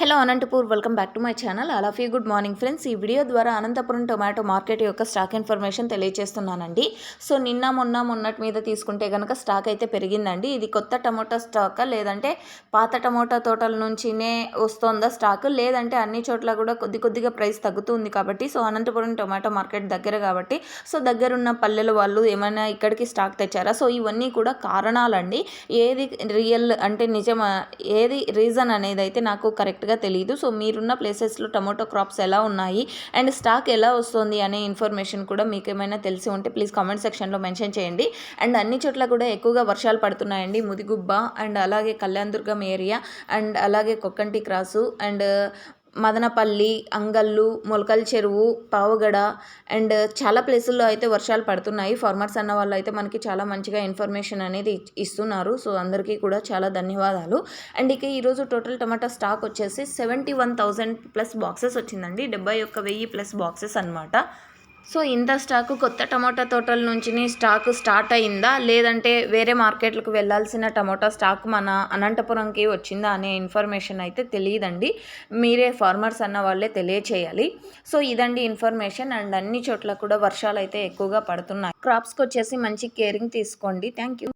Hello Anantapur welcome back to my channel. అలా ఆఫ్ good morning friends. ఈ video ద్వారా అనంతపురం టొమాటో మార్కెట్ యొక్క స్టాక్ ఇన్ఫర్మేషన్ తెలియజేస్తున్నానండి సో నిన్న మొన్న మొన్నటి మీద తీసుకుంటే కనుక స్టాక్ అయితే పెరిగిందండి. ఇది కొత్త టమోటా స్టాక్ లేదంటే పాత టమోటా తోటల నుంచినే వస్తుందా స్టాక్? లేదంటే అన్ని చోట్ల కూడా కొద్ది కొద్దిగా ప్రైస్ తగ్గుతుంది కాబట్టి సో అనంతపురం టొమాటో మార్కెట్ దగ్గర కాబట్టి సో దగ్గరున్న పల్లెల వాళ్ళు ఏమైనా ఇక్కడికి స్టాక్ తెచ్చారా? సో ఇవన్నీ కూడా కారణాలండి. ఏది రియల్ అంటే నిజమా ఏది రీజన్ అనేది అయితే నాకు కరెక్ట్ కరెక్ట్గా తెలియదు సో మీరున్న ప్లేసెస్లో టమాటో క్రాప్స్ ఎలా ఉన్నాయి? అండ్ స్టాక్ ఎలా వస్తుంది అనే ఇన్ఫర్మేషన్ కూడా మీకు ఏమైనా తెలిసి ఉంటే ప్లీజ్ కామెంట్ సెక్షన్లో మెన్షన్ చేయండి. అండ్ అన్ని చోట్ల కూడా ఎక్కువగా వర్షాలు పడుతున్నాయండి. ముదిగుబ్బ అండ్ అలాగే కళ్యాణదుర్గం ఏరియా అండ్ అలాగే కొక్కంటి క్రాసు అండ్ మదనపల్లి అంగల్లు మొలకల చెరువు పావుగడ అండ్ చాలా ప్లేసుల్లో అయితే వర్షాలు పడుతున్నాయి. ఫార్మర్స్ అన్న వాళ్ళు అయితే మనకి చాలా మంచిగా ఇన్ఫర్మేషన్ అనేది ఇస్తున్నారు. సో అందరికీ కూడా చాలా ధన్యవాదాలు. అండ్ ఇక ఈరోజు టోటల్ టమాటా స్టాక్ వచ్చేసి seventy one thousand plus boxes వచ్చిందండి. డెబ్బై ఒక్క వెయ్యి ప్లస్ బాక్సెస్ అనమాట సో ఇంత స్టాకు కొత్త టమాటా తోటల నుంచి స్టాక్ స్టార్ట్ అయిందా? లేదంటే వేరే మార్కెట్లకు వెళ్ళాల్సిన టమాటా స్టాక్ మన అనంతపురంకి వచ్చిందా అనే ఇన్ఫర్మేషన్ అయితే తెలియదండి. మీరే ఫార్మర్స్ అన్న వాళ్ళే తెలియచేయాలి. సో ఇదండి ఇన్ఫర్మేషన్. అండ్ అన్ని చోట్ల కూడా వర్షాలు అయితే ఎక్కువగా పడుతున్నాయి. క్రాప్స్కి వచ్చేసి మంచి కేరింగ్ తీసుకోండి. Thank you.